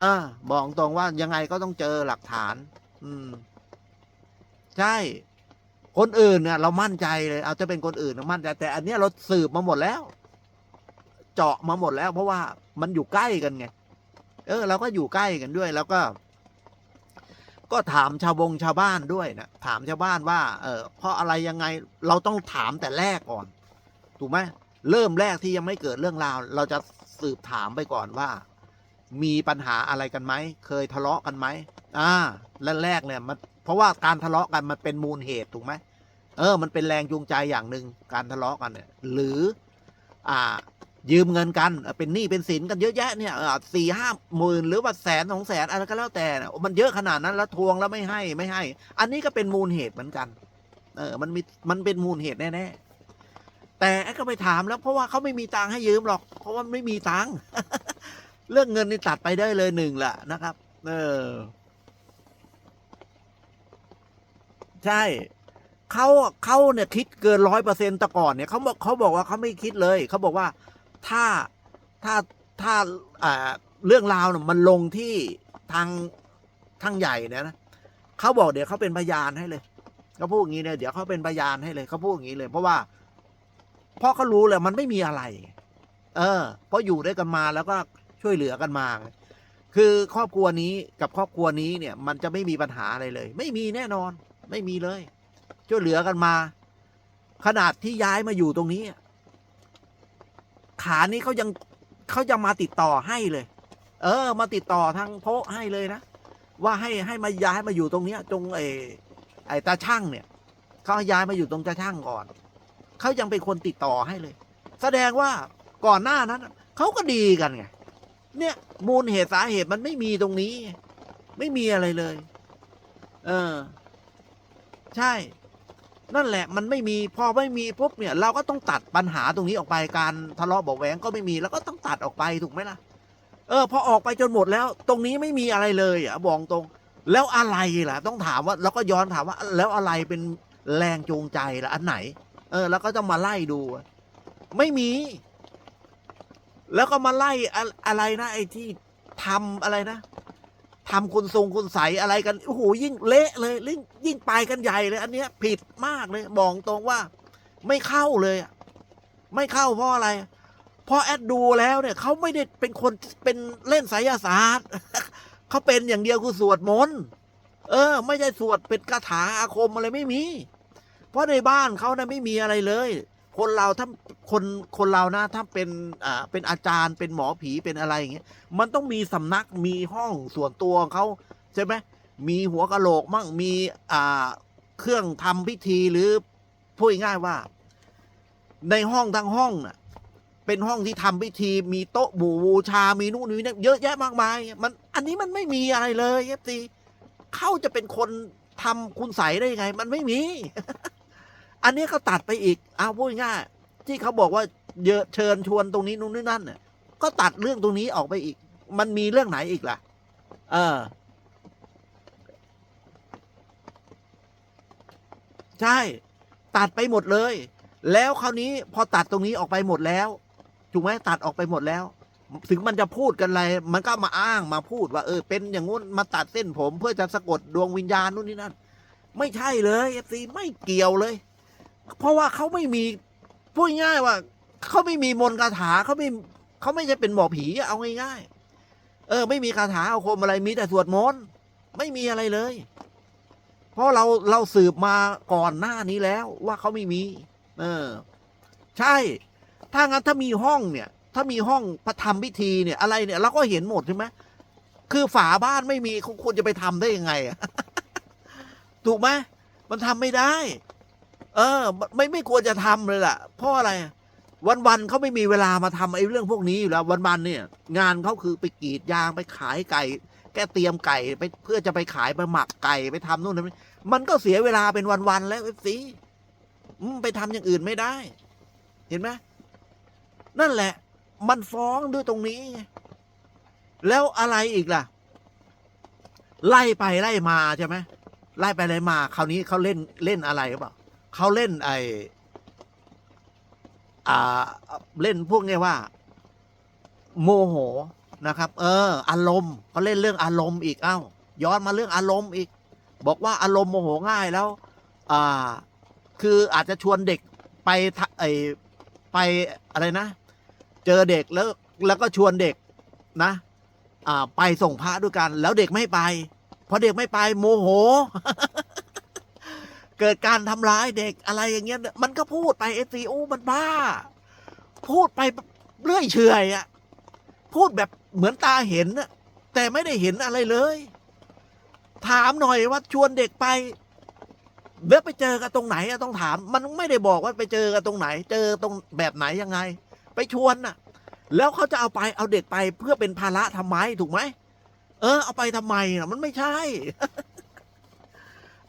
เออบอกตรงว่ายังไงก็ต้องเจอหลักฐาน อืม ใช่ คนอื่นเนี่ยเรามั่นใจเลยเอาจะเป็นคนอื่นเรามั่นใจแต่อันเนี้ยเราสืบมาหมดแล้ว เจาะมาหมดแล้ว เพราะว่ามันอยู่ใกล้กันไง เออ เราก็อยู่ใกล้กันด้วย แล้วก็ ก็ถามชาวบงชาวบ้านด้วยนะถามชาวบ้านว่า เออเพราะอะไรยังไง เราต้องถามแต่แรกก่อน ถูกไหมเริ่มแรกที่ยังไม่เกิดเรื่องราว เราจะสืบถามไปก่อนว่า มีปัญหาอะไรกันไหม เคยทะเลาะกันไหมอ่าแรกๆเนี่ยมันเพราะว่าการทะเลาะกันมันเป็นมูลเหตุถูกไหมเออ มันเป็นแรงจูงใจอย่างหนึ่งการทะเลาะกันเนี่ยหรือ อ่า ยืมเงินกันเป็นหนี้เป็นสินกันเยอะแยะเนี่ยสี่ห้าหมื่นหรือว่าแสนสองแสนอะไรก็แล้วแต่มันเยอะขนาดนั้นแล้วทวงแล้วไม่ให้ไม่ให้ อันนี้ก็เป็นมูลเหตุเหมือนกัน เออ มันมีมันเป็นมูลเหตุแน่ๆแต่ก็ไปถามแล้วเพราะว่าเขาไม่มีตังค์ให้ยืมหรอก เพราะว่าไม่มีตังค์ เรื่องเงินนี่ตัดไปได้เลยหนึ่งแหละนะครับ เออ ใช่เขาเขาเนี่ยคิดเกินร้อยเปอร์เซ็นต์แต่ก่อนเนี่ยเขาบอกเขาบอกว่าเขาไม่คิดเลยเขาบอกว่าถ้าถ้าถ้าอ่าเรื่องราวเนี่ยมันลงที่ทางทางใหญ่เนี่ยนะเขาบอกเดี๋ยวเขาเป็นพยานให้เลยเขาพูดอย่างนี้เนี่ยเดี๋ยวเขาเป็นพยานให้เลยเขาพูดอย่างนี้เลย เพราะว่าเพราะเขารู้เลยมันไม่มีอะไร เออเพราะอยู่ด้วยกันมาแล้วก็ ช่วยเหลือกันมา คือครอบครัวนี้กับครอบครัวนี้เนี่ยมันจะไม่มีปัญหาอะไรเลย ไม่มีแน่นอน ไม่มีเลย ช่วยเหลือกันมา ขนาดที่ย้ายมาอยู่ตรงนี้ ขานี้เขายังเขายังมาติดต่อให้เลย เออ มาติดต่อทางโพะให้เลยนะ ว่าให้ให้มาย้ายมาอยู่ตรงเนี้ยตรงไอ้ไอ้ตาช่างเนี่ยเขาย้ายมาอยู่ตรงตาช่างก่อนเขายังเป็นคนติดต่อให้เลย แสดงว่าก่อนหน้านั้นเขาก็ดีกันไง เนี่ย มูลเหตุสาเหตุมันไม่มีตรงนี้ ไม่มีอะไรเลย เออ ใช่ นั่นแหละ มันไม่มีพอไม่มีปุ๊บเนี่ย เราก็ต้องตัดปัญหาตรงนี้ออกไปการทะเลาะเบาแหวงก็ไม่มี แล้วก็ต้องตัดออกไปถูกไหมล่ะ เออ พอออกไปจนหมดแล้ว ตรงนี้ไม่มีอะไรเลยอะบอกตรง แล้วอะไรล่ะ ต้องถามว่าแล้วก็ย้อนถามว่า แล้วอะไรเป็นแรงจูงใจล่ะอันไหน เออ แล้วก็ต้องมาไล่ดู ไม่มี แล้วก็มาไล่อะอะไรนะไอ้ที่ทำอะไรนะทำคุณทรงคุณใสอะไรกันโอ้โหยิ่งเละเลยยิ่งยิ่งไปกันใหญ่เลย อันเนี้ย ผิดมากเลยบอกตรงว่า ไม่เข้าเลยอะไม่เข้าเพราะอะไรเพราะแอดดูแล้วเนี่ยเขาไม่ได้เป็นคนเป็นเล่นไสยศาสตร์ เขาเป็นอย่างเดียวคือสวดมนต์เออ ไม่ใช่สวดเป็นคาถาอาคมอะไรไม่มี เพราะในบ้านเขานะไม่มีอะไรเลย คนเราถ้าคนคนเรานะถ้าเป็นอ่าเป็นอาจารย์เป็นหมอผีเป็นอะไรอย่างเงี้ยมันต้องมีสำนักมีห้องส่วนตัวของเขาใช่ไหมมีหัวกะโหลกมั่งมีอ่าเครื่องทำพิธีหรือพูดง่ายว่า ในห้องทั้งห้องน่ะเป็นห้องที่ทำพิธีมีโต๊ะบูชา มีนู่นนี่นั่นเยอะแยะมากมาย มันอันนี้มันไม่มีอะไรเลยเอฟซีเขาจะเป็นคนทำคุณใสยได้ยังไง มันไม่มี อันนี้เขาตัดไปอีก เอาพูดง่ายที่เขาบอกว่าเยอะเชิญชวนตรงนี้นู่นนี่นั่นเนี่ยก็ตัดเรื่องตรงนี้ออกไปอีก มันมีเรื่องไหนอีกล่ะ เออ ใช่ ตัดไปหมดเลย แล้วคราวนี้พอตัดตรงนี้ออกไปหมดแล้วถูกไหมตัดออกไปหมดแล้ว ถึงมันจะพูดกันอะไร มันก็มาอ้างมาพูดว่า เออ เป็นอย่างงู้นมาตัดเส้นผม เพื่อจะสะกดดวงวิญญาณนู่นนี่นั่น ไม่ใช่เลยเอฟซีไม่เกี่ยวเลย เพราะว่าเขาไม่มีพูดง่ายว่าเขาไม่มีมนต์คาถาเขาไม่เขาไม่ใช่เป็นหมอผีเอาง่ายๆเออ ไม่มีคาถาอาคมอะไรมีแต่สวดมนต์ไม่มีอะไรเลย เพราะเราเราสืบมาก่อนหน้านี้แล้วว่าเขาไม่มี เออ ใช่ ถ้างั้นถ้ามีห้องเนี่ย ถ้ามีห้องพระธรรมพิธีเนี่ย อะไรเนี่ยเราก็เห็นหมดใช่ไหมคือฝาบ้านไม่มีคุณควรจะไปทำได้ยังไงอะถูกไหมมันทำไม่ได้ เออ ไม่ไม่ควรจะทำเลยล่ะ เพราะอะไร วันวันๆเขาไม่มีเวลามาทำไอ้เรื่องพวกนี้อยู่แล้ว วันวันๆเนี่ย งานเขาคือไปกรีดยางไปขายไก่ แกเตรียมไก่ไปเพื่อจะไปขายไปหมักไก่ไปทำนู่นทำนี่มันก็เสียเวลาเป็นวันๆแล้วเอฟซีไปทำอย่างอื่นไม่ได้ เห็นไหมนั่นแหละ มันฟ้องด้วยตรงนี้ แล้วอะไรอีกล่ะ ไล่ไปไล่มาใช่ไหมไล่ไปไล่มา คราวนี้เขาเล่นเล่นอะไรหรือเปล่า เขาเล่นไออ่าเล่นพวกเนี้ยว่า โมโหนะครับ เออ อารมณ์เขาเล่นเรื่องอารมณ์อีกเอ้า ย้อนมาเรื่องอารมณ์อีก บอกว่าอารมณ์โมโหง่ายแล้ว อ่า คืออาจจะชวนเด็กไปไอไปอะไรนะ เจอเด็กแล้ว แล้วก็ชวนเด็กนะ อ่า ไปส่งพระด้วยกัน แล้วเด็กไม่ไปพอเด็กไม่ไปโมโห เกิดการทำร้ายเด็กอะไรอย่างเงี้ย มันก็พูดไปเอซีโอมันบ้า พูดไปเรื่อยเฉยอะพูดแบบเหมือนตาเห็นอะแต่ไม่ได้เห็นอะไรเลย ถามหน่อยว่าชวนเด็กไปเล้วไปเจอกันตรงไหนอะต้องถาม มันไม่ได้บอกว่าไปเจอกันตรงไหน เจอตรงแบบไหนยังไง ไปชวนน่ะ แล้วเขาจะเอาไปเอาเด็กไปเพื่อเป็นภาระทำไมถูกไหมเออ เอาไปทำไมนะมันไม่ใช่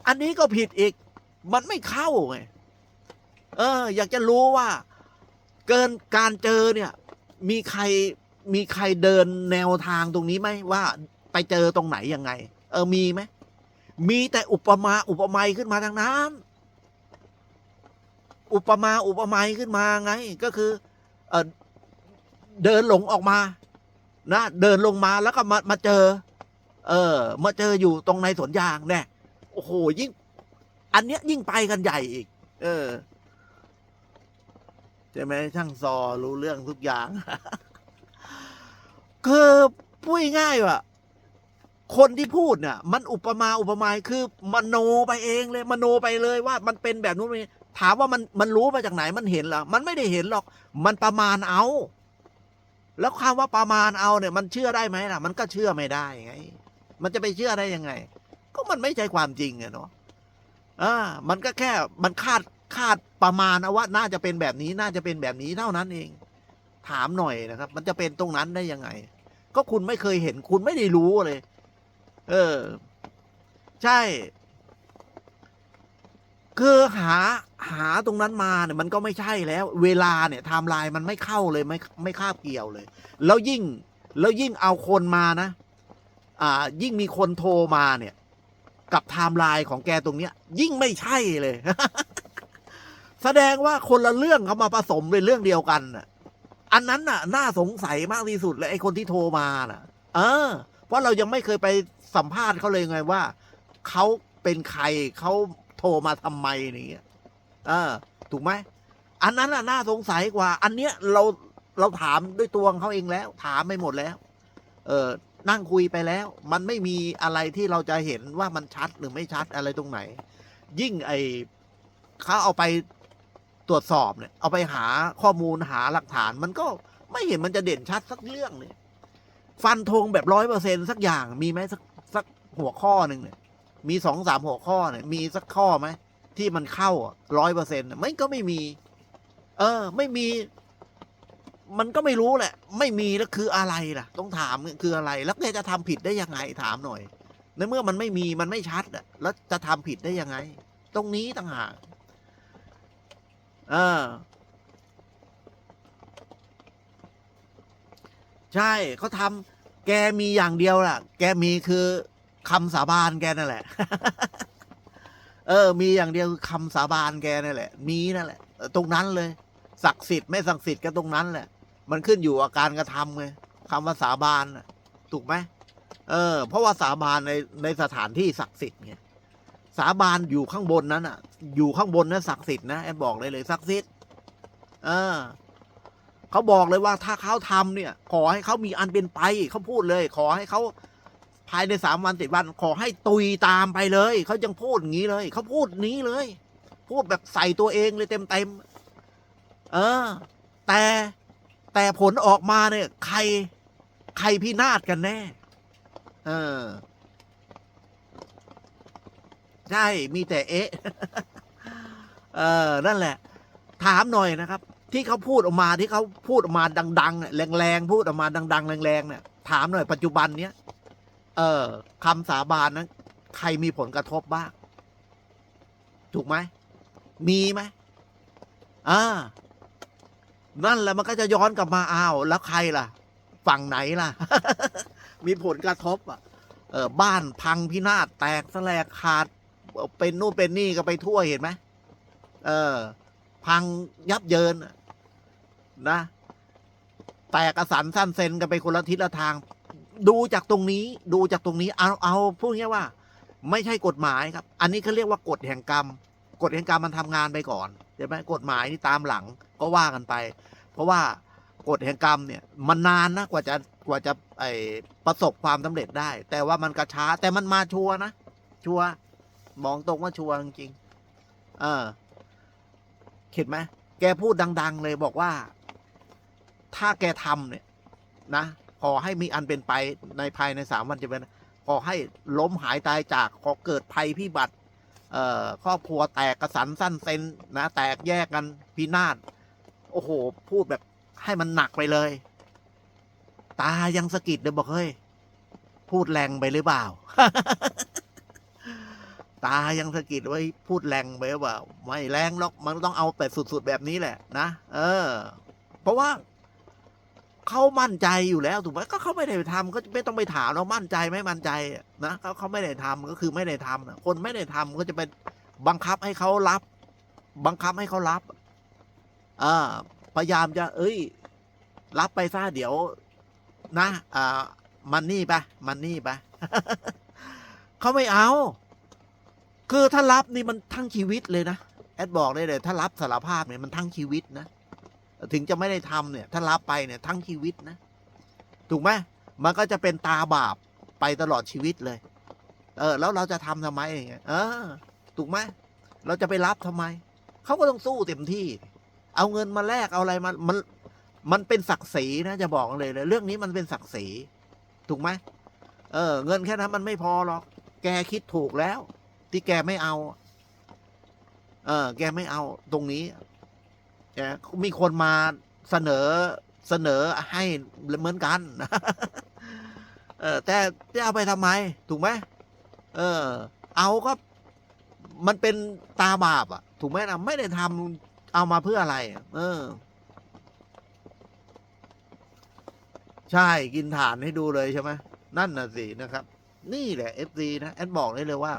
อันนี้ก็ผิดอีก มันไม่เข้าไงเออ อยากจะรู้ว่า เกินการเจอเนี่ย มีใครมีใครเดินแนวทางตรงนี้ไหมว่า ไปเจอตรงไหนยังไง เออมีไหมมีแต่อุปมาอุปไมยขึ้นมาทางนั้นอุปมาอุปไมยขึ้นมาไง ก็คือเออเดินหลงออกมา นะเดินลงมาแล้วก็มามาเจอ เออมาเจออยู่ตรงในสวนยางแน่โอ้โหยิ่ง อันเนี้ยยิ่งไปกันใหญ่อีก เออใช่ไหมช่างซอรู้เรื่องทุกอย่าง คือพูดง่ายว่าคนที่พูดเนี่ยมันอุปมาอุปไมยคือมโนไปเองเลยมโนไปเลยว่ามันเป็นแบบนู้นนี้ถามว่ามันมันรู้มาจากไหนมันเห็นเหรอมันไม่ได้เห็นหรอก มันประมาณเอา แล้วคำว่าประมาณเอาเนี่ย มันเชื่อได้ไหมล่ะ มันก็เชื่อไม่ได้ไง มันจะไปเชื่อได้ยังไง ก็มันไม่ใช่ความจริงอะเนาะ อ่ามันก็แค่มันคาดคาดประมาณว่าน่าจะเป็นแบบนี้น่าจะเป็นแบบนี้เท่านั้นเอง ถามหน่อยนะครับ มันจะเป็นตรงนั้นได้ยังไง ก็คุณไม่เคยเห็นคุณไม่ได้รู้เลย เออ ใช่ คือหาหาตรงนั้นมาเนี่ยมันก็ไม่ใช่แล้ว เวลาเนี่ยไทม์ไลน์มันไม่เข้าเลยไม่ไม่คาบเกี่ยวเลย แล้วยิ่งแล้วยิ่งเอาคนมานะ อ่า ยิ่งมีคนโทรมาเนี่ย กับไทม์ไลน์ของแกตรงเนี้ย ยิ่งไม่ใช่เลย แสดงว่าคนละเรื่องเขามาผสมเป็นเรื่องเดียวกันน่ะอันนั้นน่ะ น่าสงสัยมากที่สุดเลยไอ้คนที่โทรมาน่ะ เออ เพราะเรายังไม่เคยไปสัมภาษณ์เขาเลยไงว่าเขาเป็นใครเขาโทรมาทำไมนี่ยเออ ถูกไหมอันนั้นน่ะน่าสงสัยกว่า อันเนี้ยเราเราถามด้วยตัวของเขาเองแล้ว ถามไปหมดแล้ว เออ นั่งคุยไปแล้ว มันไม่มีอะไรที่เราจะเห็นว่ามันชัดหรือไม่ชัดอะไรตรงไหน ยิ่งไอเขาเอาไปตรวจสอบเนี่ย เอาไปหาข้อมูลหาหลักฐาน มันก็ไม่เห็นมันจะเด่นชัดสักเรื่องเลยฟันธงแบบร้อยเปอร์เซ็นสักอย่างมีไหมสักสักหัวข้อหนึ่งเนี่ย มีสองสามหัวข้อเนี่ย มีสักข้อไหมที่มันเข้าร้อยเปอร์เซ็นต์ไม่ก็ไม่มี เออ ไม่มี มันก็ไม่รู้แหละ ไม่มีแล้วคืออะไรล่ะ ต้องถามคืออะไร แล้วแกจะทำผิดได้ยังไงถามหน่อย ในเมื่อมันไม่มีมันไม่ชัดอะแล้วจะทำผิดได้ยังไง ตรงนี้ต่างหากเออใช่เขาทำแกมีอย่างเดียวล่ะ แกมีคือคำสาบานแกนั่นแหละ เออ มีอย่างเดียวคือคำสาบานแกนั่นแหละ มีนั่นแหละ ตรงนั้นเลยศักดิ์สิทธิ์ไม่ศักดิ์สิทธิ์ก็ตรงนั้นแหละ มันขึ้นอยู่กับการกระทำไงคำว่าสาบานถูกไหมเออ เพราะว่าสาบานในในสถานที่ศักดิ์สิทธิ์ไงสาบานอยู่ข้างบนนั้นอะ อยู่ข้างบนนั้นศักดิ์สิทธิ์นะแอนบอกเลยเลยศักดิ์สิทธิ์เออเขาบอกเลยว่าถ้าเขาทำเนี่ย ขอให้เขามีอันเป็นไปเขาพูดเลย ขอให้เขาภายในสามวันสิบวัน ขอให้ตุยตามไปเลยเขายังพูดงี้เลยเขาพูดนี้เลย พูดแบบใส่ตัวเองเลยเต็มเต็มเออ แต่ แต่ผลออกมาเนี่ย ใคร ใครพินาศกันแน่ เออ ใช่ มีแต่เอ๊ะ เออ นั่นแหละ ถามหน่อยนะครับ ที่เขาพูดออกมาที่เขาพูดออกมาดังๆเนี่ยแรงๆพูดออกมาดัง ๆ แรงๆเนี่ยถามหน่อยปัจจุบันเนี้ยเออคำสาบานนั้น ใครมีผลกระทบบ้าง ถูกไหม มีไหมอ่า นั่นแหละมันก็จะย้อนกลับมาอ้าวแล้วใครล่ะ ฝั่งไหนล่ะ มีผลกระทบอะเออบ้านพังพินาศแตกสลกขาด เป็นนู่นเป็นนี่ก็ไปทั่วเห็นไหมเออ พังยับเยินนะแตกกระสันสั้นเซนกันไปคนละทิศละทาง ดูจากตรงนี้ ดูจากตรงนี้เอาเอาพูดง่ายว่า ไม่ใช่กฎหมายครับ อันนี้เขาเรียกว่ากฎแห่งกรรม กฎแห่งกรรมมันทำงานไปก่อน ช่ไหมกฎหมายนี่ตามหลังก็ว่ากันไป เพราะว่ากฎแห่งกรรมเนี่ยมันนานนะกว่าจะกว่าจะไอประสบความสำเร็จได้ แต่ว่ามันกระช้าแต่มันมาชัวนะ ชัวมองตรงว่าชัวจริงเออเข็ดไหมแกพูดดัง ๆ เลยบอกว่า ถ้าแกทำเนี่ย นะขอให้มีอันเป็นไปในภายในสามวันจะเป็นขอให้ล้มหายตายจากขอเกิดภัยพิบัติ เอ่อครอบครัวแตกกระสันสั้นเซนนะแตกแยกกันพินาศโอ้โห พูดแบบให้มันหนักไปเลย ตายังสะกิดเลยบอกเฮ้ยพูดแรงไปหรือเปล่า ตายังสะกิดไว้พูดแรงไปหรือเปล่า ไม่แรงหรอกมันต้องเอาแต่สุดๆแบบนี้แหละ นะเออ เพราะว่า เขามั่นใจอยู่แล้วถูกไหมก็เขาไม่ได้ทำก็ไม่ต้องไปถามเรามั่นใจไหม่มั่นใจนะเขาเขาไม่ได้ทำก็คือไม่ได้ทำนะคนไม่ได้ทำก็จะไปบังคับให้เขารับ บังคับให้เขารับอ่าพยายามจะ เอ้ย รับไปซะเดี๋ยว นะอ่ามันนี่ไปมันนี่ไปเขาไม่เอา คือถ้ารับนี่มันทั้งชีวิตเลยนะแอดบอกได้เลย ถ้ารับสารภาพเนี่ยมันทั้งชีวิตนะ ถึงจะไม่ได้ทำเนี่ย ถ้ารับไปเนี่ยทั้งชีวิตนะ ถูกไหมมันก็จะเป็นตาบาปไปตลอดชีวิตเลย เออ แล้วเราจะทำทำไมอย่างเงี้ยเออ ถูกไหมเราจะไปรับทำไม เขาก็ต้องสู้เต็มที่ เอาเงินมาแลกเอาอะไรมามันมันเป็นศักดิ์ศรีนะจะบอกเลยเลยเรื่องนี้มันเป็นศักดิ์ศรีถูกไหมเออ เงินแค่นั้นมันไม่พอหรอก แกคิดถูกแล้ว ที่แกไม่เอา เออ แกไม่เอาตรงนี้ มีคนมาเสนอเสนอให้เหมือนกัน เออแต่จะเอาไปทำไม ถูกไหมเออ เอาก็มันเป็นตาบาปอะ ถูกไหมนะไม่ได้ทำเอามาเพื่ออะไร เออ ใช่กินฐานให้ดูเลยใช่ไหมนั่นน่ะสินะครับ นี่แหละเอฟซีนะแอดบอกได้เลยว่า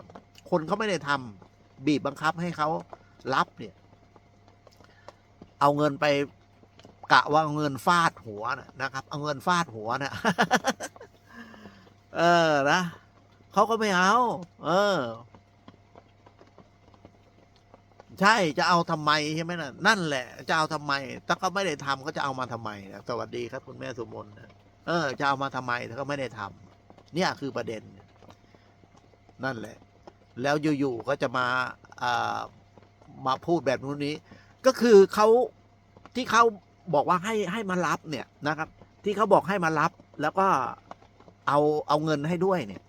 คนเขาไม่ได้ทำบีบบังคับให้เขารับเนี่ย เอาเงินไปกะว่าเงินฟาดหัวนะครับ เอาเงินฟาดหัวเนะเออนะเขาก็ไม่เอา เออ ใช่จะเอาทำไมใช่ไหมนะนั่นแหละ จะเอาทำไม ถ้าเขาไม่ได้ทำก็จะเอามาทำไมนะสวัสดีครับ คุณแม่สุมนนะเออ จะเอามาทำไมถ้าเขาไม่ได้ทำเนี่ยคือประเด็น นั่นแหละ แล้วอยู่ๆก็จะมาอ่ามาพูดแบบนู้นนี้ ก็คือเขาที่เขาบอกว่าให้ให้มารับเนี่ยนะครับ ที่เขาบอกให้มารับแล้วก็เอาเอาเงินให้ด้วยเนี่ย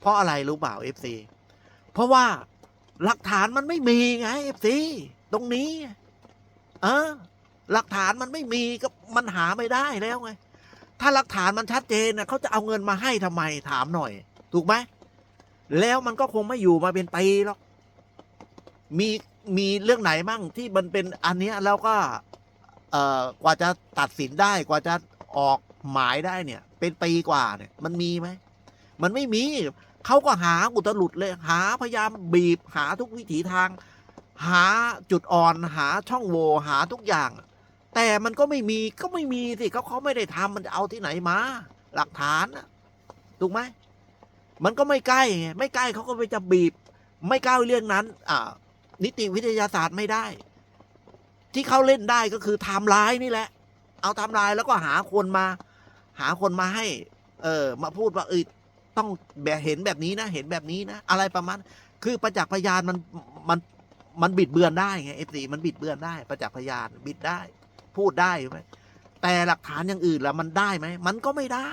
เพราะอะไรรู้เปล่าเอฟซีเพราะว่าหลักฐานมันไม่มีไงเอฟซีตรงนี้ เออ หลักฐานมันไม่มีก็มันหาไม่ได้แล้วไง ถ้าหลักฐานมันชัดเจนนะเขาจะเอาเงินมาให้ทำไมถามหน่อย ถูกไหมแล้วมันก็คงไม่อยู่มาเป็นปีหรอกมี มีเรื่องไหนบ้างที่มันเป็นอันเนี้ยแล้วก็ เอ่อกว่าจะตัดสินได้กว่าจะออกหมายได้เนี่ย เป็นปีกว่าเนี่ย มันมีไหมมันไม่มีเขาก็หาอุตลุดเลย หาพยายามบีบหาทุกวิถีทาง หาจุดอ่อนหาช่องโหว่หาทุกอย่าง แต่มันก็ไม่มีก็ไม่มีสิเขาเขาไม่ได้ทำมันจะเอาที่ไหนมา หลักฐานนะถูกไหมมันก็ไม่ใกล้ไงไม่ใกล้เขาก็ไปจะบีบ ไม่กล้าเรื่องนั้น อ่า นิติวิทยาศาสตร์ไม่ได้ ที่เขาเล่นได้ก็คือไทม์ไลน์นี่แหละ เอาไทม์ไลน์แล้วก็หาคนมา หาคนมาให้ เออมาพูดว่าเออต้องแบบเห็นแบบนี้นะ เห็นแบบนี้นะ อะไรประมาณ คือประจักษ์พยานมันมันมันบิดเบือนได้ไงเอฟซีมันบิดเบือนได้ ประจักษ์พยานบิดได้ พูดได้ไหมแต่หลักฐานอย่างอื่นแล้วมันได้ไหมมันก็ไม่ได้